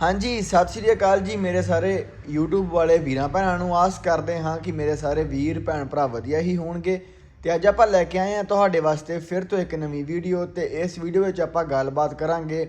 ਹਾਂਜੀ, ਸਤਿ ਸ਼੍ਰੀ ਅਕਾਲ ਜੀ ਮੇਰੇ ਸਾਰੇ YouTube ਵਾਲੇ ਵੀਰਾਂ ਭੈਣਾਂ ਨੂੰ। ਆਸ ਕਰਦੇ ਹਾਂ ਕਿ ਮੇਰੇ ਸਾਰੇ ਵੀਰ, ਭੈਣ ਭਰਾ ਵਧੀਆ ਹੀ ਹੋਣਗੇ। ਤੇ ਅੱਜ ਆਪਾਂ ਲੈ ਕੇ ਆਏ ਹਾਂ ਤੁਹਾਡੇ ਵਾਸਤੇ ਫਿਰ ਤੋਂ ਇੱਕ ਨਵੀਂ ਵੀਡੀਓ ਤੇ ਇਸ ਵੀਡੀਓ ਵਿੱਚ ਆਪਾਂ ਗੱਲਬਾਤ ਕਰਾਂਗੇ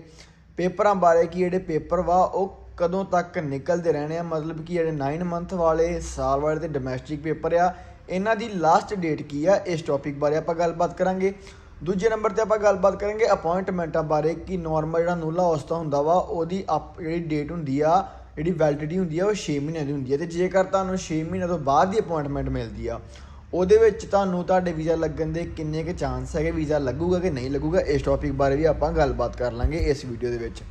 ਪੇਪਰਾਂ ਬਾਰੇ ਕਿ ਜਿਹੜੇ ਪੇਪਰ ਵਾ ਉਹ ਕਦੋਂ ਤੱਕ ਨਿਕਲਦੇ ਰਹਿਣੇ ਆ। ਮਤਲਬ ਕਿ ਜਿਹੜੇ 9 ਮੰਥ ਵਾਲੇ ਸਾਲ ਵਾਲੇ ਤੇ ਡੋਮੈਸਟਿਕ ਪੇਪਰ ਆ, ਇਹਨਾਂ ਦੀ ਲਾਸਟ ਡੇਟ ਕੀ ਆ? ਇਸ ਟੌਪਿਕ ਬਾਰੇ ਆਪਾਂ ਗੱਲਬਾਤ ਕਰਾਂਗੇ। ਦੂਜੇ ਨੰਬਰ ਤੇ ਆਪਾਂ ਗੱਲਬਾਤ ਕਰਾਂਗੇ ਅਪਾਇੰਟਮੈਂਟਾਂ ਬਾਰੇ, ਕਿ ਨਾਰਮਲ ਜਿਹੜਾ ਨੂਲਾ ਔਸਤਾ ਹੁੰਦਾ ਵਾ, ਉਹਦੀ ਅਪ ਜਿਹੜੀ ਡੇਟ ਹੁੰਦੀ ਆ, ਜਿਹੜੀ ਵੈਲਿਡਿਟੀ ਹੁੰਦੀ ਆ, ਉਹ 6 ਮਹੀਨਿਆਂ ਦੀ ਹੁੰਦੀ ਆ। ਤੇ ਜੇਕਰ ਤੁਹਾਨੂੰ 6 ਮਹੀਨਿਆਂ ਤੋਂ ਬਾਅਦ ਦੀ ਅਪਾਇੰਟਮੈਂਟ ਮਿਲਦੀ ਆ, ਉਹਦੇ ਵਿੱਚ ਤੁਹਾਨੂੰ ਤੁਹਾਡੇ ਵੀਜ਼ਾ ਲੱਗਣ ਦੇ ਕਿੰਨੇ ਕੁ ਚਾਂਸ ਹੈਗੇ, ਵੀਜ਼ਾ ਲੱਗੂਗਾ ਕਿ ਨਹੀਂ ਲੱਗੂਗਾ, ਇਸ ਟੌਪਿਕ ਬਾਰੇ ਵੀ ਆਪਾਂ ਗੱਲਬਾਤ ਕਰ ਲਾਂਗੇ ਇਸ ਵੀਡੀਓ ਦੇ ਵਿੱਚ।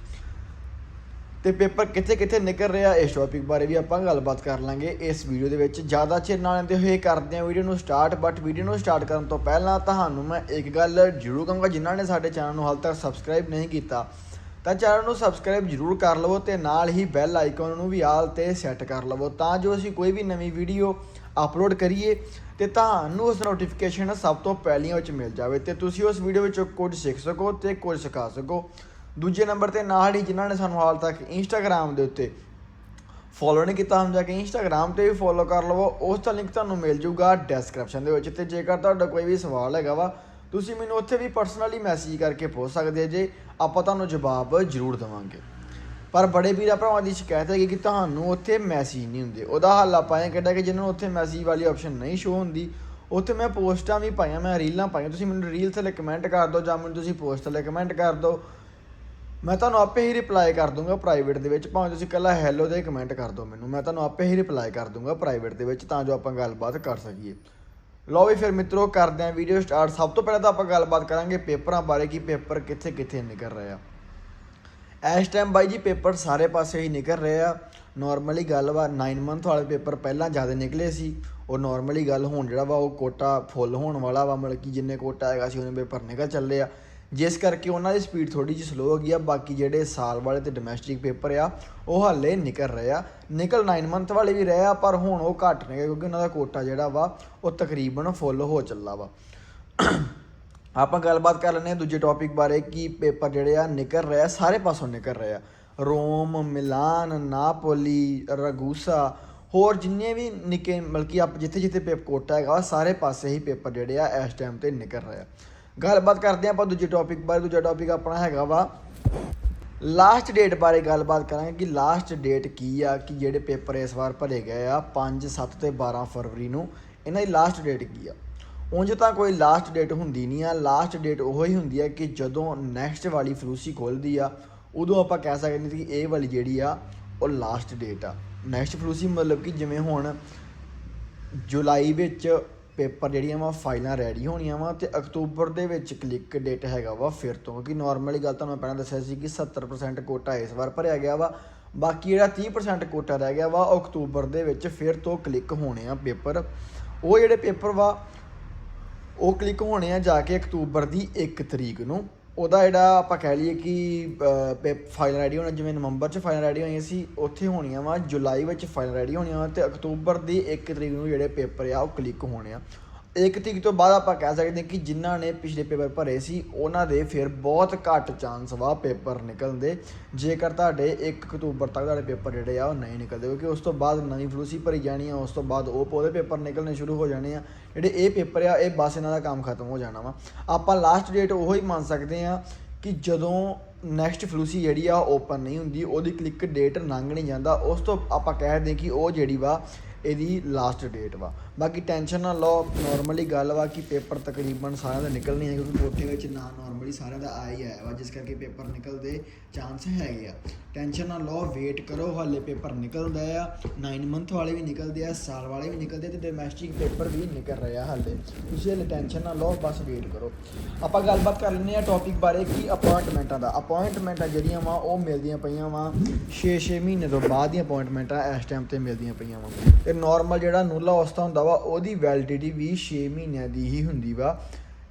ਤੇ ਪੇਪਰ ਕਿੱਥੇ ਕਿੱਥੇ ਨਿਕਲ ਰਿਹਾ ਇਸ ਟੌਪਿਕ ਬਾਰੇ ਵੀ ਆਪਾਂ ਗੱਲਬਾਤ ਕਰ ਲਾਂਗੇ। ਇਸ ਵੀਡੀਓ ਦੇ ਵਿੱਚ ਜ਼ਿਆਦਾ ਚਿਰ ਨਾ ਲੈਂਦੇ ਹੋਏ ਕਰਦੇ ਹਾਂ ਵੀਡੀਓ ਨੂੰ ਸਟਾਰਟ ਬਟ ਵੀਡੀਓ ਨੂੰ ਸਟਾਰਟ ਕਰਨ ਤੋਂ ਪਹਿਲਾਂ ਤੁਹਾਨੂੰ ਮੈਂ ਇੱਕ ਗੱਲ ਜ਼ਰੂਰ ਕਹਾਂਗਾ, ਜਿਨ੍ਹਾਂ ਨੇ ਸਾਡੇ ਚੈਨਲ ਨੂੰ ਹਾਲ ਤੱਕ ਸਬਸਕ੍ਰਾਈਬ ਨਹੀਂ ਕੀਤਾ, ਤਾਂ ਚੈਨਲ ਨੂੰ ਸਬਸਕ੍ਰਾਈਬ ਜ਼ਰੂਰ ਕਰ ਲਵੋ ਤੇ ਨਾਲ ਹੀ ਬੈਲ ਆਈਕਨ ਨੂੰ ਵੀ ਆਲ ਤੇ ਸੈੱਟ ਕਰ ਲਵੋ, ਤਾਂ ਜੋ ਅਸੀਂ ਕੋਈ ਵੀ ਨਵੀਂ ਵੀਡੀਓ ਅਪਲੋਡ ਕਰੀਏ ਤੇ ਤੁਹਾਨੂੰ ਉਸ ਨੋਟੀਫਿਕੇਸ਼ਨ ਸਭ ਤੋਂ ਪਹਿਲੀਆਂ ਵਿੱਚ ਮਿਲ ਜਾਵੇ ਤੇ ਤੁਸੀਂ ਉਸ ਵੀਡੀਓ ਵਿੱਚੋਂ ਕੁਝ ਸਿੱਖ ਸਕੋ ਤੇ ਕੁਝ ਸਿਖਾ ਸਕੋ। ਦੂਜੇ ਨੰਬਰ ਤੇ ਨਾਲ ਹੀ ਜਿਨ੍ਹਾਂ ਨੇ ਸਾਨੂੰ ਹਾਲ ਤੱਕ ਇੰਸਟਾਗ੍ਰam ਦੇ ਉੱਤੇ ਫੋਲੋ ਨਹੀਂ ਕੀਤਾ, ਹਮ ਜਾ ਕੇ ਇੰਸਟਾਗ੍ਰam ਤੇ ਵੀ ਫੋਲੋ ਕਰ ਲਵੋ, ਉਸ ਦਾ ਲਿੰਕ ਤੁਹਾਨੂੰ ਮਿਲ ਜਾਊਗਾ ਡਿਸਕ੍ਰਿਪਸ਼ਨ ਦੇ ਵਿੱਚ ਤੇ ਜੇਕਰ ਤੁਹਾਡਾ ਕੋਈ ਵੀ ਸਵਾਲ ਹੈਗਾ ਵਾ, ਤੁਸੀਂ ਮੈਨੂੰ ਉੱਥੇ ਵੀ ਪਰਸਨਲੀ ਮੈਸੇਜ ਕਰਕੇ ਪੁੱਛ ਸਕਦੇ ਜੇ, ਆਪਾਂ ਤੁਹਾਨੂੰ ਜਵਾਬ ਜ਼ਰੂਰ ਦੇਵਾਂਗੇ। ਪਰ ਬੜੇ ਵੀਰਾਂ ਭਰਾਵਾਂ ਦੀ ਸ਼ਿਕਾਇਤ ਹੈਗੀ ਕਿ ਤੁਹਾਨੂੰ ਉੱਥੇ ਮੈਸੇਜ ਨਹੀਂ ਹੁੰਦੇ। ਉਹਦਾ ਹੱਲ ਆਪਾਂ ਇਹ ਕੱਢਿਆ ਕਿ ਜਿਹਨਾਂ ਨੂੰ ਉੱਥੇ ਮੈਸੇਜ ਵਾਲੀ ਆਪਸ਼ਨ ਨਹੀਂ ਸ਼ੋ ਹੁੰਦੀ, ਉੱਥੇ ਮੈਂ ਪੋਸਟਾਂ ਵੀ ਪਾਈਆਂ, ਮੈਂ ਰੀਲਾਂ ਪਾਈਆਂ, ਤੁਸੀਂ ਮੈਨੂੰ ਰੀਲ ਥੱਲੇ ਕਮੈਂਟ ਕਰ ਦਿਓ ਜਾਂ ਮੈਨੂੰ ਤੁਸੀਂ ਪੋਸਟ ਥੱਲੇ ਕਮੈਂਟ ਕਰ ਦਿਓ। ਮੈਂ ਤੁਹਾਨੂੰ ਆਪੇ ਹੀ ਰਿਪਲਾਈ ਕਰ ਦੂੰਗਾ ਪ੍ਰਾਈਵੇਟ ਦੇ ਵਿੱਚ। ਭਾਵੇਂ ਤੁਸੀਂ ਇਕੱਲਾ ਹੈਲੋ ਦੇ ਕਮੈਂਟ ਕਰ ਦਿਓ ਮੈਨੂੰ। ਮੈਂ ਤੁਹਾਨੂੰ ਆਪੇ ਹੀ ਰਿਪਲਾਈ ਕਰ ਦੂੰਗਾ ਪ੍ਰਾਈਵੇਟ ਦੇ ਵਿੱਚ ਤਾਂ ਜੋ ਆਪਾਂ ਗੱਲਬਾਤ ਕਰ ਸਕੀਏ। ਲਓ ਵੀ ਫਿਰ ਮਿੱਤਰੋ, ਕਰਦੇ ਆਂ ਵੀਡੀਓ ਸਟਾਰਟ ਸਭ ਤੋਂ ਪਹਿਲਾਂ ਤਾਂ ਆਪਾਂ ਗੱਲਬਾਤ ਕਰਾਂਗੇ ਪੇਪਰਾਂ ਬਾਰੇ ਕਿ ਪੇਪਰ ਕਿੱਥੇ ਕਿੱਥੇ ਨਿਕਲ ਰਹੇ ਆ। ਇਸ ਟਾਈਮ ਬਾਈ ਜੀ ਪੇਪਰ ਸਾਰੇ ਪਾਸੇ ਹੀ ਨਿਕਲ ਰਹੇ ਆ। ਨਾਰਮਲੀ ਗੱਲ ਵਾ 9 ਮੰਥ ਵਾਲੇ ਪੇਪਰ ਪਹਿਲਾਂ ਜ਼ਿਆਦਾ ਨਿਕਲੇ ਸੀ। ਉਹ ਨਾਰਮਲੀ ਗੱਲ ਹੁਣ ਜਿਹੜਾ ਵਾ, ਉਹ ਕੋਟਾ ਫੁੱਲ ਹੋਣ ਵਾਲਾ ਵਾ। ਮਤਲਬ ਕਿ ਜਿੰਨੇ ਕੋਟਾ ਹੈਗਾ ਸੀ, ਉਹਨੇ ਪੇਪਰ ਨਿਕਲ ਚੱਲੇ ਆ। ਜਿਸ ਕਰਕੇ ਉਹਨਾਂ ਦੀ ਸਪੀਡ ਥੋੜੀ ਜਿਹੀ ਸਲੋ ਹੋ ਗਈ ਆ ਬਾਕੀ ਜਿਹੜੇ ਸਾਲ ਵਾਲੇ ਤੇ ਡੋਮੈਸਟਿਕ ਪੇਪਰ ਆ ਉਹ ਹਾਲੇ ਨਿਕਲ ਰਹੇ ਆ। ਨਿਕਲ 9 ਮੰਥ ਵਾਲੇ ਵੀ ਰਹੇ ਆ ਪਰ ਹੁਣ ਉਹ ਘੱਟ ਨੇ ਕਿਉਂਕਿ ਉਹਨਾਂ ਦਾ ਕੋਟਾ ਜਿਹੜਾ ਵਾ ਉਹ ਤਕਰੀਬਨ ਫੁੱਲ ਹੋ ਚੱਲਾ ਵਾ। ਆਪਾਂ ਗੱਲਬਾਤ ਕਰ ਲੈਂਦੇ ਹਾਂ ਦੂਜੇ ਟੌਪਿਕ ਬਾਰੇ ਕਿ ਪੇਪਰ ਜਿਹੜੇ ਆ ਨਿਕਲ ਰਹੇ ਆ ਸਾਰੇ ਪਾਸੋਂ ਨਿਕਲ ਰਹੇ ਆ। ਰੋਮ ਮਿਲਾਨ ਨਾਪੋਲੀ ਰਗੂਸਾ ਹੋਰ ਜਿੰਨੇ ਵੀ ਨਿੱਕੇ ਮਲਕੀ ਆਪ ਜਿੱਥੇ ਜਿੱਥੇ ਪੇਪਰ ਕੋਟਾ ਹੈਗਾ ਵਾ, ਸਾਰੇ ਪਾਸੇ ਹੀ ਪੇਪਰ ਜਿਹੜੇ ਆ ਇਸ ਟਾਈਮ ਤੇ ਨਿਕਲ ਰਹੇ ਆ। ਗੱਲਬਾਤ ਕਰਦੇ ਹਾਂ ਆਪਾਂ ਦੂਜੇ ਟੌਪਿਕ ਬਾਰੇ, ਦੂਜਾ ਟੌਪਿਕ ਆਪਣਾ ਹੈਗਾ ਵਾ। ਲਾਸਟ ਡੇਟ ਬਾਰੇ ਗੱਲਬਾਤ ਕਰਾਂਗੇ ਕਿ ਲਾਸਟ ਡੇਟ ਕੀ ਆ, ਕਿ ਜਿਹੜੇ ਪੇਪਰ ਇਸ ਵਾਰ ਭਰੇ ਗਏ ਆ 5 7 ਤੇ 12 ਫਰਵਰੀ ਨੂੰ, ਇਹਨਾਂ ਦੀ ਲਾਸਟ ਡੇਟ ਕੀ ਆ? ਉਂਝ ਤਾਂ ਕੋਈ ਲਾਸਟ ਡੇਟ ਹੁੰਦੀ ਨਹੀਂ ਆ। ਲਾਸਟ ਡੇਟ ਉਹ ਹੀ ਹੁੰਦੀ ਆ ਕਿ ਜਦੋਂ ਨੈਕਸਟ ਵਾਲੀ ਫਲੂਸੀ ਖੁੱਲਦੀ ਆ, ਉਦੋਂ ਆਪਾਂ ਕਹਿ ਸਕਦੇ ਹਾਂ ਕਿ ਇਹ ਵਾਲੀ ਜਿਹੜੀ ਆ, ਉਹ ਲਾਸਟ ਡੇਟ ਆ। ਨੈਕਸਟ ਫਲੂਸੀ ਮਤਲਬ ਕਿ ਜਿਵੇਂ ਹੁਣ ਜੁਲਾਈ ਵਿੱਚ ਪੇਪਰ ਜਿਹੜੀਆਂ ਵਾ, ਫਾਈਲਾਂ ਰੈਡੀ ਹੋਣੀਆਂ ਵਾ ਤੇ ਅਕਤੂਬਰ ਦੇ ਵਿੱਚ ਕਲਿੱਕ ਡੇਟ ਹੈਗਾ ਵਾ ਫਿਰ ਤੋਂ, ਕਿਉਂਕਿ ਨਾਰਮਲੀ ਗੱਲ ਤੁਹਾਨੂੰ ਮੈਂ ਪਹਿਲਾਂ ਦੱਸਿਆ ਸੀ ਕਿ 70% ਕੋਟਾ ਇਸ ਵਾਰ ਭਰਿਆ ਗਿਆ ਵਾ, ਬਾਕੀ ਜਿਹੜਾ 30% ਕੋਟਾ ਰਹਿ ਗਿਆ ਵਾ, ਉਹ ਅਕਤੂਬਰ ਦੇ ਵਿੱਚ ਫਿਰ ਤੋਂ ਕਲਿੱਕ ਹੋਣੇ ਆ ਪੇਪਰ। ਉਹ ਜਿਹੜੇ ਪੇਪਰ ਵਾ, ਉਹ ਕਲਿੱਕ ਹੋਣੇ ਆ ਜਾ ਕੇ ਅਕਤੂਬਰ ਦੀ 1 ਤਰੀਕ ਨੂੰ। ਉਹਦਾ ਜਿਹੜਾ ਆਪਾਂ ਕਹਿ ਲਈਏ ਕਿ ਫਾਈਲ ਰੈਡੀ ਹੋਣਾ, ਜਿਵੇਂ ਨਵੰਬਰ 'ਚ ਫਾਈਨਲ ਰੈਡੀ ਹੋਈਆਂ ਸੀ, ਉੱਥੇ ਹੋਣੀਆਂ ਵਾ, ਜੁਲਾਈ ਵਿੱਚ ਫਾਈਲ ਰੈਡੀ ਹੋਣੀਆਂ ਵਾ, ਤੇ ਅਕਤੂਬਰ ਦੀ 1 ਤਰੀਕ ਨੂੰ ਜਿਹੜੇ ਪੇਪਰ ਆ, ਉਹ ਕਲਿੱਕ ਹੋਣੇ ਆ। ਇੱਕ ਤਰੀਕ ਤੋਂ ਬਾਅਦ ਆਪਾਂ ਕਹਿ ਸਕਦੇ ਹਾਂ ਕਿ ਜਿਨ੍ਹਾਂ ਨੇ ਪਿਛਲੇ ਪੇਪਰ ਭਰੇ ਸੀ, ਉਹਨਾਂ ਦੇ ਫਿਰ ਬਹੁਤ ਘੱਟ ਚਾਂਸ ਵਾ ਪੇਪਰ ਨਿਕਲਣ ਦੇ ਜੇਕਰ ਤੁਹਾਡੇ 1 ਅਕਤੂਬਰ ਤੱਕ ਤੁਹਾਡੇ ਪੇਪਰ ਜਿਹੜੇ ਆ, ਉਹ ਨਹੀਂ ਨਿਕਲਦੇ, ਕਿਉਂਕਿ ਉਸ ਤੋਂ ਬਾਅਦ ਨਵੀਂ ਫਲੂਸੀ ਭਰੀ ਜਾਣੀ ਆ, ਉਸ ਤੋਂ ਬਾਅਦ ਉਹ ਪੋਦੇ ਪੇਪਰ ਨਿਕਲਣੇ ਸ਼ੁਰੂ ਹੋ ਜਾਣੇ ਆ। ਜਿਹੜੇ ਇਹ ਪੇਪਰ ਆ, ਇਹ ਬਸ ਇਹਨਾਂ ਦਾ ਕੰਮ ਖਤਮ ਹੋ ਜਾਣਾ ਵਾ। ਆਪਾਂ ਲਾਸਟ ਡੇਟ ਉਹ ਹੀ ਮੰਨ ਸਕਦੇ ਆ ਕਿ ਜਦੋਂ ਨੈਕਸਟ ਫਲੂਸੀ ਜਿਹੜੀ ਆ ਓਪਨ ਨਹੀਂ ਹੁੰਦੀ, ਉਹਦੀ ਕਲਿੱਕ ਡੇਟ ਲੰਘ ਨਹੀਂ ਜਾਂਦਾ। ਉਸ ਤੋਂ ਆਪਾਂ ਕਹਿ ਦਿੰਦੇ ਕਿ ਉਹ ਜਿਹੜੀ ਵਾ ਇਹਦੀ ਲਾਸਟ ਡੇਟ ਵਾ। ਬਾਕੀ ਟੈਨਸ਼ਨ ਨਾ ਲਓ ਨਾਰਮਲੀ ਗੱਲ ਵਾ ਕਿ ਪੇਪਰ ਤਕਰੀਬਨ ਸਾਰਿਆਂ ਦਾ ਨਿਕਲਣੇ ਆ ਕਿਉਂਕਿ ਕੋਟੇ ਵਿੱਚ ਨਾ ਨਾਰਮਲੀ ਸਾਰਿਆਂ ਦਾ ਆ ਹੀ ਆਇਆ ਵਾ, ਜਿਸ ਕਰਕੇ ਪੇਪਰ ਨਿਕਲਦੇ ਚਾਂਸ ਹੈਗੇ ਆ। ਟੈਨਸ਼ਨ ਨਾ ਲਓ ਵੇਟ ਕਰੋ, ਹਾਲੇ ਪੇਪਰ ਨਿਕਲਦਾ ਆ। 9 ਮੰਥ ਵਾਲੇ ਵੀ ਨਿਕਲਦੇ ਆ, ਸਾਲ ਵਾਲੇ ਵੀ ਨਿਕਲਦੇ ਤੇ ਡੋਮੈਸਟਿਕ ਪੇਪਰ ਵੀ ਨਿਕਲ ਰਿਹਾ ਹਾਲੇ। ਤੁਸੀਂ ਹਾਲੇ ਟੈਨਸ਼ਨ ਨਾ ਲਓ, ਬਸ ਵੇਟ ਕਰੋ। ਆਪਾਂ ਗੱਲਬਾਤ ਕਰ ਲੈਂਦੇ ਆ ਟੌਪਿਕ ਬਾਰੇ ਕਿ ਅਪਾਇੰਟਮੈਂਟਾਂ ਦਾ। ਅਪਾਇੰਟਮੈਂਟਾਂ ਜਿਹੜੀਆਂ ਵਾ, ਉਹ ਮਿਲਦੀਆਂ ਪਈਆਂ ਵਾ। 6-6 ਮਹੀਨੇ ਤੋਂ ਬਾਅਦ ਦੀਆਂ ਅਪਾਇੰਟਮੈਂਟਾਂ ਇਸ ਟਾਈਮ ਤੇ ਮਿਲਦੀਆਂ ਪਈਆਂ ਵਾ। ਤੇ ਨਾਰਮਲ ਜਿਹੜਾ ਨੂਲਾ ਅਵਸਥਾ ਹੁੰਦਾ ਵਾ, ਉਹਦੀ ਵੈਲਿਡਿਟੀ ਵੀ 6 ਮਹੀਨਿਆਂ ਦੀ ਹੀ ਹੁੰਦੀ ਵਾ।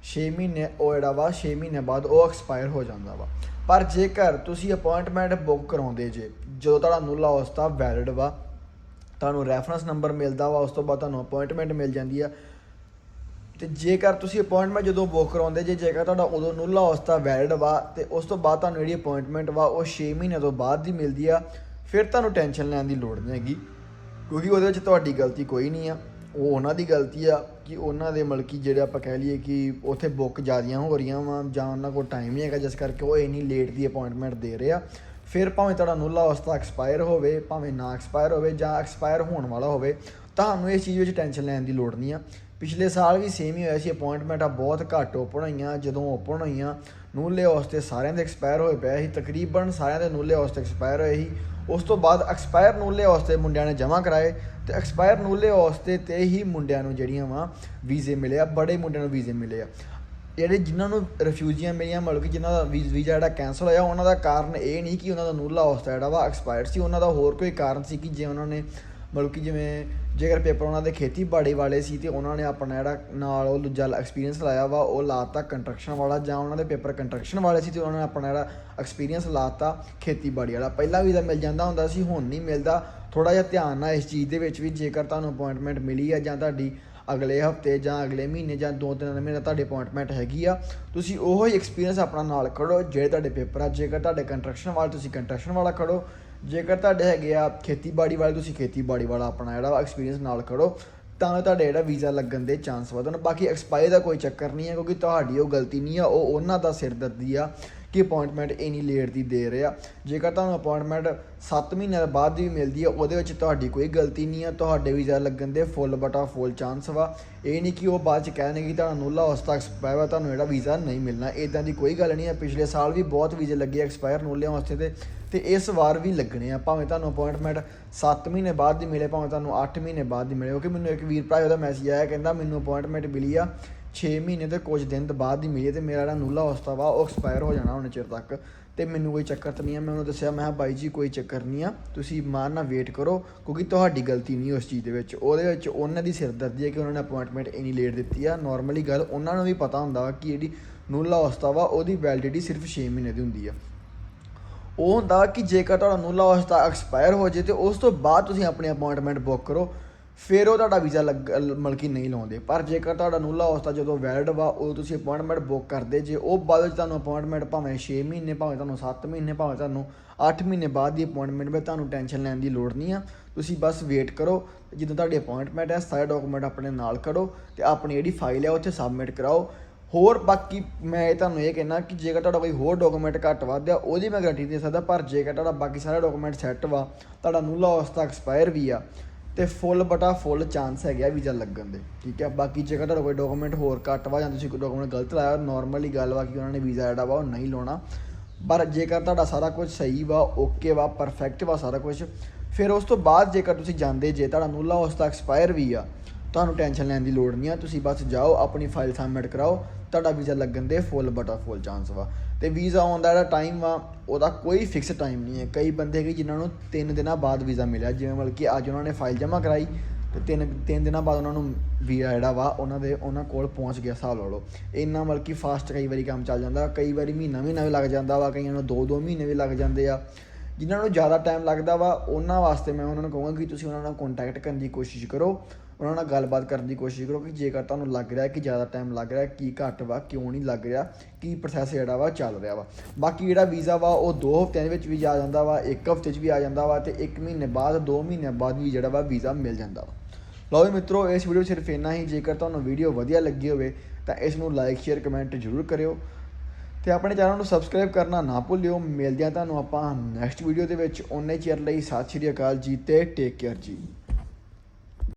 6 ਮਹੀਨੇ ਉਹ ਜਿਹੜਾ ਵਾ 6 ਮਹੀਨੇ ਬਾਅਦ ਉਹ ਐਕਸਪਾਇਰ ਹੋ ਜਾਂਦਾ ਵਾ। ਪਰ ਜੇਕਰ ਤੁਸੀਂ ਅਪਾਇੰਟਮੈਂਟ ਬੁੱਕ ਕਰਾਉਂਦੇ ਜੇ, ਜਦੋਂ ਤੁਹਾਡਾ ਨੂਲਾ ਅਵਸਥਾ ਵੈਲਿਡ ਵਾ, ਤੁਹਾਨੂੰ ਰੈਫਰੈਂਸ ਨੰਬਰ ਮਿਲਦਾ ਵਾ, ਉਸ ਤੋਂ ਬਾਅਦ ਤੁਹਾਨੂੰ ਅਪਾਇੰਟਮੈਂਟ ਮਿਲ ਜਾਂਦੀ ਆ। ਤੇ ਜੇਕਰ ਤੁਸੀਂ ਅਪਾਇੰਟਮੈਂਟ ਜਦੋਂ ਬੁੱਕ ਕਰਾਉਂਦੇ ਜੇ, ਜੇਕਰ ਤੁਹਾਡਾ ਉਦੋਂ ਨੂਲਾ ਅਵਸਥਾ ਵੈਲਿਡ ਵਾ, ਤੇ ਉਸ ਤੋਂ ਬਾਅਦ ਤੁਹਾਨੂੰ ਜਿਹੜੀ ਅਪਾਇੰਟਮੈਂਟ ਵਾ, ਉਹ 6 ਮਹੀਨੇ ਤੋਂ ਬਾਅਦ ਦੀ ਮਿਲਦੀ ਆ, ਫਿਰ ਤੁਹਾਨੂੰ ਟੈਨਸ਼ਨ ਲੈਣ ਦੀ ਲੋੜ ਨਹੀਂ ਹੈਗੀ। ਕਿਉਂਕਿ ਉਹਦੇ ਵਿੱਚ ਤੁਹਾਡੀ ਗਲਤੀ ਕੋਈ ਨਹੀਂ ਆ। ਉਹ ਉਹਨਾਂ ਦੀ ਗਲਤੀ ਆ ਕਿ ਉਹਨਾਂ ਦੇ ਮਲਕੀ ਜਿਹੜੇ ਆਪਾਂ ਕਹਿ ਲਈਏ ਕਿ ਉੱਥੇ ਬੁੱਕ ਜ਼ਿਆਦੀਆਂ ਹੋ ਰਹੀਆਂ ਵਾ ਜਾਂ ਉਹਨਾਂ ਕੋਲ ਟਾਈਮ ਨਹੀਂ ਹੈਗਾ, ਜਿਸ ਕਰਕੇ ਉਹ ਇੰਨੀ ਲੇਟ ਦੀ ਅਪਾਇੰਟਮੈਂਟ ਦੇ ਰਿਹਾ ਫਿਰ ਭਾਵੇਂ ਤੁਹਾਡਾ ਨੂਲਾ ਅਵਸਥਾ ਐਕਸਪਾਇਰ ਹੋਵੇ, ਭਾਵੇਂ ਨਾ ਐਕਸਪਾਇਰ ਹੋਵੇ ਜਾਂ ਐਕਸਪਾਇਰ ਹੋਣ ਵਾਲਾ ਹੋਵੇ, ਤੁਹਾਨੂੰ ਇਸ ਚੀਜ਼ ਵਿੱਚ ਟੈਨਸ਼ਨ ਲੈਣ ਦੀ ਲੋੜ ਨਹੀਂ ਆ। ਪਿਛਲੇ ਸਾਲ ਵੀ ਸੇਮ ਹੀ ਹੋਇਆ ਸੀ ਅਪਾਇੰਟਮੈਂਟਾਂ ਬਹੁਤ ਘੱਟ ਓਪਨ ਹੋਈਆਂ, ਜਦੋਂ ਓਪਨ ਹੋਈਆਂ, ਨੂਲੇ ਹੌਸਤੇ ਸਾਰਿਆਂ ਦੇ ਐਕਸਪਾਇਰ ਹੋਏ ਪਏ ਸੀ, ਤਕਰੀਬਨ ਸਾਰਿਆਂ ਦੇ ਨੂਲੇ ਹੌਸਤੇ ਐਕਸਪਾਇਰ ਹੋਏ ਸੀ। ਉਸ ਤੋਂ ਬਾਅਦ ਐਕਸਪਾਇਰ ਨੂਲੇ ਹੌਸਤੇ ਮੁੰਡਿਆਂ ਨੇ ਜਮ੍ਹਾਂ ਕਰਾਏ, ਤੇ ਐਕਸਪਾਇਰ ਨੂਲੇ ਹੌਸਤੇ ਤੇ ਹੀ ਮੁੰਡਿਆਂ ਨੂੰ ਜਿਹੜੀਆਂ ਵਾ ਵੀਜ਼ੇ ਮਿਲੇ ਆ, ਬੜੇ ਮੁੰਡਿਆਂ ਨੂੰ ਵੀਜ਼ੇ ਮਿਲੇ ਆ। ਜਿਹੜੇ ਜਿਨ੍ਹਾਂ ਨੂੰ ਰਿਫਿਊਜੀਆਂ ਮਿਲੀਆਂ, ਮਤਲਬ ਕਿ ਜਿਨ੍ਹਾਂ ਦਾ ਵੀਜ਼ਾ ਜਿਹੜਾ ਕੈਨਸਲ ਹੋਇਆ, ਉਹਨਾਂ ਦਾ ਕਾਰਨ ਇਹ ਨਹੀਂ ਕਿ ਉਹਨਾਂ ਦਾ ਨੂਲਾ ਹੌਸਤਾ ਜਿਹੜਾ ਵਾ ਐਕਸਪਾਇਰ ਸੀ, ਉਹਨਾਂ ਦਾ ਹੋਰ ਕੋਈ ਕਾਰਨ ਸੀ ਕਿ ਜੇ ਉਹਨਾਂ ਨੇ, ਮਤਲਬ ਕਿ ਜਿਵੇਂ ਜੇਕਰ ਪੇਪਰ ਉਹਨਾਂ ਦੇ ਖੇਤੀਬਾੜੀ ਵਾਲੇ ਸੀ ਤੇ ਉਹਨਾਂ ਨੇ ਆਪਣਾ ਜਿਹੜਾ ਨਾਲ ਉਹ ਦੂਜਾ ਐਕਸਪੀਰੀਅੰਸ ਲਾਇਆ ਵਾ, ਉਹ ਲਾਤਾ ਕੰਸਟਰਕਸ਼ਨ ਵਾਲਾ ਜਾਂ ਉਹਨਾਂ ਦੇ ਪੇਪਰ ਕੰਸਟਰਕਸ਼ਨ ਵਾਲੇ ਸੀ ਤੇ ਉਹਨਾਂ ਨੇ ਆਪਣਾ ਜਿਹੜਾ ਐਕਸਪੀਰੀਅੰਸ ਲਾਤਾ ਖੇਤੀਬਾੜੀ ਵਾਲਾ। ਪਹਿਲਾਂ ਵੀ ਤਾਂ ਮਿਲ ਜਾਂਦਾ ਹੁੰਦਾ ਸੀ, ਹੁਣ ਨਹੀਂ ਮਿਲਦਾ। ਥੋੜਾ ਜਿਹਾ ਧਿਆਨ ਨਾਲ ਇਸ ਚੀਜ਼ ਦੇ ਵਿੱਚ ਵੀ ਜੇਕਰ ਤੁਹਾਨੂੰ ਅਪਾਇੰਟਮੈਂਟ ਮਿਲੀ ਆ ਜਾਂ ਤੁਹਾਡੀ ਅਗਲੇ ਹਫ਼ਤੇ ਜਾਂ ਅਗਲੇ ਮਹੀਨੇ ਜਾਂ ਦੋ ਤਿੰਨ ਮਹੀਨੇ ਤੁਹਾਡੀ ਅਪਾਇੰਟਮੈਂਟ ਹੈਗੀ ਆ। ਤੁਸੀਂ ਉਹੋ ਹੀ ਐਕਸਪੀਰੀਅੰਸ ਆਪਣਾ ਨਾਲ ਖੜੋ, ਜਿਹੜੇ ਤੁਹਾਡੇ ਪੇਪਰ ਆ, ਜੇਕਰ ਤੁਹਾਡੇ ਕੰਸਟਰਕਸ਼ਨ ਵਾਲੇ ਤੁਸੀਂ ਕੰਸਟਰਕਸ਼ਨ ਵਾਲਾ ਖੜੋ, ਜੇਕਰ ਤੁਹਾਡੇ ਹੈਗੇ ਆ ਖੇਤੀਬਾੜੀ ਵਾਲੇ ਤੁਸੀਂ ਖੇਤੀਬਾੜੀ ਵਾਲਾ ਆਪਣਾ ਜਿਹੜਾ ਐਕਸਪੀਰੀਅੰਸ ਨਾਲ ਕਰੋ ਤਾਂ ਤੁਹਾਡੇ ਜਿਹੜਾ ਵੀਜ਼ਾ ਲੱਗਣ ਦੇ ਚਾਂਸ ਵਧਣ। ਬਾਕੀ ਐਕਸਪਾਇਰ ਦਾ ਕੋਈ ਚੱਕਰ ਨਹੀਂ ਹੈ, ਕਿਉਂਕਿ ਤੁਹਾਡੀ ਉਹ ਗਲਤੀ ਨਹੀਂ ਆ, ਉਹ ਉਹਨਾਂ ਦਾ ਸਿਰ ਸਿਰਦਰਦੀ ਆ। ਕਿ ਅਪਾਇੰਟਮੈਂਟ ਇੰਨੀ ਲੇਟ ਦੀ ਦੇ ਰਿਹਾ ਜੇਕਰ ਤੁਹਾਨੂੰ ਅਪਾਇੰਟਮੈਂਟ 7 ਮਹੀਨਿਆਂ ਬਾਅਦ ਦੀ ਮਿਲਦੀ ਹੈ ਉਹਦੇ ਵਿੱਚ ਤੁਹਾਡੀ ਕੋਈ ਗਲਤੀ ਨਹੀਂ ਆ, ਤੁਹਾਡੇ ਵੀਜ਼ਾ ਲੱਗਣ ਦੇ ਫੁੱਲ ਬਟਾ ਫੁੱਲ ਚਾਂਸ ਵਾ। ਇਹ ਨਹੀਂ ਕਿ ਉਹ ਬਾਅਦ ਚ ਕਹਿਣਗੇ ਕਿ ਤੁਹਾਨੂੰ ਨੂਲਾ ਉਸ ਤੱਕ ਐਕਸਪਾਇਰ ਵਾ, ਤੁਹਾਨੂੰ ਜਿਹੜਾ ਵੀਜ਼ਾ ਨਹੀਂ ਮਿਲਣਾ। ਇਦਾਂ ਦੀ ਕੋਈ ਗੱਲ ਨਹੀਂ ਹੈ ਪਿਛਲੇ ਸਾਲ ਵੀ ਬਹੁਤ ਵੀਜ਼ੇ ਲੱਗੇ ਐਕਸਪਾਇਰ ਨੂਲਿਆਂ ਵਾਸਤੇ ਤੇ ਤੇ ਇਸ ਵਾਰ ਵੀ ਲੱਗਣੇ ਆ। ਭਾਵੇਂ ਤੁਹਾਨੂੰ ਅਪਾਇੰਟਮੈਂਟ 7 ਮਹੀਨੇ ਬਾਅਦ ਦੀ ਮਿਲੇ, ਭਾਵੇਂ ਤੁਹਾਨੂੰ 8 ਮਹੀਨੇ ਬਾਅਦ ਦੀ ਮਿਲੇ। ਕਿਉਂਕਿ ਮੈਨੂੰ ਇੱਕ ਵੀਰ ਭਰਾ ਉਹਦਾ ਮੈਸੇਜ ਆਇਆ, ਕਹਿੰਦਾ ਮੈਨੂੰ ਅਪਾਇੰਟਮੈਂਟ ਮਿਲੀ ਆ। 6 ਮਹੀਨੇ ਤੇ ਕੁਝ ਦਿਨ ਬਾਅਦ ਦੀ ਮਿਲੀ ਹੈ ਤੇ ਮੇਰਾ ਜਿਹੜਾ ਨੂਲਾ ਹੌਸਤਾ ਵਾ ਉਹ ਐਕਸਪਾਇਰ ਹੋ ਜਾਣਾ ਹੁਣ ਚਿਰ ਤੱਕ। ਤੇ ਮੈਨੂੰ ਕੋਈ ਚੱਕਰ ਤਾਂ ਨਹੀਂ ਆ ਮੈਂ ਉਹਨੂੰ ਦੱਸਿਆ, ਮੈਂ ਕਿਹਾ ਬਾਈ ਜੀ ਕੋਈ ਚੱਕਰ ਨਹੀਂ ਆ। ਤੁਸੀਂ ਮਾਨ ਨਾਲ ਵੇਟ ਕਰੋ, ਕਿਉਂਕਿ ਤੁਹਾਡੀ ਗਲਤੀ ਨਹੀਂ ਉਸ ਚੀਜ਼ ਦੇ ਵਿੱਚ। ਉਹਦੇ ਵਿੱਚ ਉਹਨਾਂ ਦੀ ਸਿਰਦਰਦੀ ਹੈ ਕਿ ਉਹਨਾਂ ਨੇ ਅਪਾਇੰਟਮੈਂਟ ਇੰਨੀ ਲੇਟ ਦਿੱਤੀ ਆ। ਨਾਰਮਲੀ ਗੱਲ ਉਹਨਾਂ ਨੂੰ ਵੀ ਪਤਾ ਹੁੰਦਾ ਵਾ ਕਿ ਜਿਹੜੀ ਨੂਲਾ ਹੌਸਤਾ ਵਾ, ਉਹਦੀ ਵੈਲਿਡਿਟੀ ਸਿਰਫ 6 ਮਹੀਨੇ ਦੀ ਹੁੰਦੀ ਆ। ਉਹ ਹੁੰਦਾ ਕਿ ਜੇਕਰ ਤੁਹਾਡਾ ਨੂਲਾ ਅਵਸਥਾ ਐਕਸਪਾਇਰ ਹੋ ਜੇ ਤੇ ਉਸ ਤੋਂ ਬਾਅਦ ਤੁਸੀਂ ਆਪਣੀ ਅਪਾਇੰਟਮੈਂਟ ਬੁੱਕ ਕਰੋ। ਫਿਰ ਉਹ ਤੁਹਾਡਾ ਵੀਜ਼ਾ ਲੱਗ ਮਤਲਬ ਕਿ ਨਹੀਂ ਲਾਉਂਦੇ। ਪਰ ਜੇਕਰ ਤੁਹਾਡਾ ਨੂਲਾ ਅਵਸਥਾ ਜਦੋਂ ਵੈਲਿਡ ਵਾ, ਉਹ ਤੁਸੀਂ ਅਪਾਇੰਟਮੈਂਟ ਬੁੱਕ ਕਰਦੇ। ਜੇ ਉਹ ਬਾਅਦ ਵਿੱਚ ਤੁਹਾਨੂੰ ਅਪਾਇੰਟਮੈਂਟ ਭਾਵੇਂ 6 ਮਹੀਨੇ, ਭਾਵੇਂ ਤੁਹਾਨੂੰ 7 ਮਹੀਨੇ, ਭਾਵੇਂ ਤੁਹਾਨੂੰ 8 ਮਹੀਨੇ ਬਾਅਦ ਦੀ ਅਪਾਇੰਟਮੈਂਟ ਵਿੱਚ ਤੁਹਾਨੂੰ ਟੈਨਸ਼ਨ ਲੈਣ ਦੀ ਲੋੜ ਨਹੀਂ ਆ। ਤੁਸੀਂ ਬਸ ਵੇਟ ਕਰੋ। ਜਦੋਂ ਤੁਹਾਡੀ ਅਪਾਇੰਟਮੈਂਟ ਹੈ, ਸਾਰੇ ਡਾਕੂਮੈਂਟ ਆਪਣੇ ਨਾਲ ਕਰੋ ਤੇ ਆਪਣੀ ਜਿਹੜੀ ਫਾਈਲ ਹੈ, ਉੱਥੇ ਸਬਮਿਟ ਕਰਾਓ। ਹੋਰ ਬਾਕੀ ਮੈਂ ਇਹ ਤੁਹਾਨੂੰ ਇਹ ਕਹਿਣਾ ਕਿ ਜੇਕਰ ਤੁਹਾਡਾ ਕੋਈ ਹੋਰ ਡਾਕੂਮੈਂਟ ਘੱਟ ਵੱਧ ਆ, ਉਹਦੀ ਮੈਂ ਗਾਰੰਟੀ ਦੇ ਸਕਦਾ। ਪਰ ਜੇਕਰ ਤੁਹਾਡਾ ਬਾਕੀ ਸਾਰੇ ਡਾਕੂਮੈਂਟ ਸੈੱਟ ਵਾ, ਤੁਹਾਡਾ ਨੂਲਾ ਅਵਸਥਾ ਐਕਸਪਾਇਰ ਵੀ ਆ ਤੇ ਫੁੱਲ ਬਟਾ ਫੁੱਲ ਚਾਂਸ ਹੈਗਾ ਵੀਜ਼ਾ ਲੱਗਣ ਦੇ, ਠੀਕ ਹੈ? ਬਾਕੀ ਜੇਕਰ ਤੁਹਾਡਾ ਕੋਈ ਡਾਕੂਮੈਂਟ ਹੋਰ ਘੱਟ ਵਾ ਜਾਂ ਤੁਸੀਂ ਕੋਈ ਡਾਕੂਮੈਂਟ ਗਲਤ ਲਾਇਆ ਨਾਰਮਲੀ ਗੱਲ ਵਾ ਕਿ ਉਹਨਾਂ ਨੇ ਵੀਜ਼ਾ ਜਿਹੜਾ ਵਾ ਉਹ ਨਹੀਂ ਲਾਉਣਾ। ਪਰ ਜੇਕਰ ਤੁਹਾਡਾ ਸਾਰਾ ਕੁਝ ਸਹੀ ਵਾ ਓਕੇ ਵਾ ਪਰਫੈਕਟ ਵਾ ਸਾਰਾ ਕੁਝ, ਫਿਰ ਉਸ ਤੋਂ ਬਾਅਦ ਜੇਕਰ ਤੁਸੀਂ ਜਾਂਦੇ ਜੇ, ਤੁਹਾਡਾ ਨੂਲਾ ਅਵਸਥਾ ਐਕਸਪਾਇਰ ਵੀ ਆ, ਤੁਹਾਨੂੰ ਟੈਨਸ਼ਨ ਲੈਣ ਦੀ ਲੋੜ ਨਹੀਂ ਆ। ਤੁਸੀਂ ਬਸ ਜਾਓ, ਆਪਣੀ ਫਾਈਲ ਸਬਮਿਟ ਕਰਾਓ, ਤੁਹਾਡਾ ਵੀਜ਼ਾ ਲੱਗਣ ਦੇ ਫੁੱਲ ਬਟਾ ਫੁੱਲ ਚਾਂਸ ਵਾ। ਤੇ ਵੀਜ਼ਾ ਆਉਣ ਦਾ ਜਿਹੜਾ ਟਾਈਮ ਵਾ ਉਹਦਾ ਕੋਈ ਫਿਕਸ ਟਾਈਮ ਨਹੀਂ ਹੈ। ਕਈ ਬੰਦੇ ਹੈਗੇ ਜਿਨ੍ਹਾਂ ਨੂੰ 3 ਦਿਨਾਂ ਬਾਅਦ ਵੀਜ਼ਾ ਮਿਲਿਆ, ਜਿਵੇਂ ਮਤਲਬ ਕਿ ਅੱਜ ਉਹਨਾਂ ਨੇ ਫਾਈਲ ਜਮ੍ਹਾਂ ਕਰਾਈ ਤੇ ਤਿੰਨ ਤਿੰਨ ਦਿਨਾਂ ਬਾਅਦ ਉਹਨਾਂ ਨੂੰ ਵੀਜ਼ਾ ਜਿਹੜਾ ਵਾ, ਉਹਨਾਂ ਦੇ, ਉਹਨਾਂ ਕੋਲ ਪਹੁੰਚ ਗਿਆ ਹਿਸਾਬ ਲਾ ਲਓ। ਇੰਨਾ ਮਤਲਬ ਕਿ ਫਾਸਟ ਕਈ ਵਾਰੀ ਕੰਮ ਚੱਲ ਜਾਂਦਾ, ਕਈ ਵਾਰੀ ਮਹੀਨਾ ਮਹੀਨਾ ਵੀ ਲੱਗ ਜਾਂਦਾ ਵਾ, ਕਈਆਂ ਨੂੰ 2-2 ਮਹੀਨੇ ਵੀ ਲੱਗ ਜਾਂਦੇ ਆ। ਜਿਨ੍ਹਾਂ ਨੂੰ ਜ਼ਿਆਦਾ ਟਾਈਮ ਲੱਗਦਾ ਵਾ, ਉਹਨਾਂ ਵਾਸਤੇ ਮੈਂ ਉਹਨਾਂ ਨੂੰ ਕਹੂੰਗਾ ਕਿ ਤੁਸੀਂ ਉਹਨਾਂ ਨਾਲ ਕੰਟੈਕਟ ਕਰਨ ਦੀ ਕੋਸ਼ਿਸ਼ ਕਰੋ। ਉਹਨਾਂ ਨਾਲ ਗੱਲਬਾਤ ਕਰਨ ਦੀ ਕੋਸ਼ਿਸ਼ ਕਰੋ ਕਿ ਜੇਕਰ ਤੁਹਾਨੂੰ ਲੱਗ ਰਿਹਾ ਕਿ ਜ਼ਿਆਦਾ ਟਾਈਮ ਲੱਗ ਰਿਹਾ, ਕੀ ਘੱਟ ਵਾ, ਕਿਉਂ ਨਹੀਂ ਲੱਗ ਰਿਹਾ, ਕੀ ਪ੍ਰੋਸੈਸ ਜਿਹੜਾ ਵਾ, ਚੱਲ ਰਿਹਾ ਵਾ। ਬਾਕੀ ਜਿਹੜਾ ਵੀਜ਼ਾ ਵਾ, ਉਹ 2 ਹਫ਼ਤਿਆਂ ਦੇ ਵਿੱਚ ਵੀ ਆ ਜਾਂਦਾ ਵਾ 1 ਹਫ਼ਤੇ 'ਚ ਵੀ ਆ ਜਾਂਦਾ ਵਾ ਤੇ 1 ਮਹੀਨੇ ਬਾਅਦ 2 ਮਹੀਨੇ ਬਾਅਦ ਵੀ ਜਿਹੜਾ ਵਾ ਵੀਜ਼ਾ ਮਿਲ ਜਾਂਦਾ ਵਾ। ਲਓ ਜੀ ਮਿੱਤਰੋ, ਇਸ ਵੀਡੀਓ ਸਿਰਫ ਇੰਨਾ ਹੀ। ਜੇਕਰ ਤੁਹਾਨੂੰ ਵੀਡੀਓ ਵਧੀਆ ਲੱਗੀ ਹੋਵੇ, ਤਾਂ ਇਸ ਨੂੰ ਲਾਈਕ ਸ਼ੇਅਰ ਕਮੈਂਟ ਜ਼ਰੂਰ ਕਰਿਓ। ਤੇ ਆਪਣੇ ਚੈਨਲ ਨੂੰ ਸਬਸਕ੍ਰਾਈਬ ਕਰਨਾ ਨਾ ਭੁੱਲਿਓ। ਮਿਲਦੇ ਹਾਂ ਤੁਹਾਨੂੰ ਆਪਾਂ ਨੈਕਸਟ ਵੀਡੀਓ ਦੇ ਵਿੱਚ। ਓਨੇ ਚਿਰ ਲਈ ਸਤਿ ਸ਼੍ਰੀ ਅਕਾਲ ਜੀ ਤੇ ਟੇਕ ਕੇਅਰ ਜੀ।